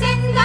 செந்த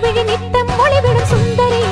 அழகின் நித்தம் ஒளிவிடும் சுந்தரி.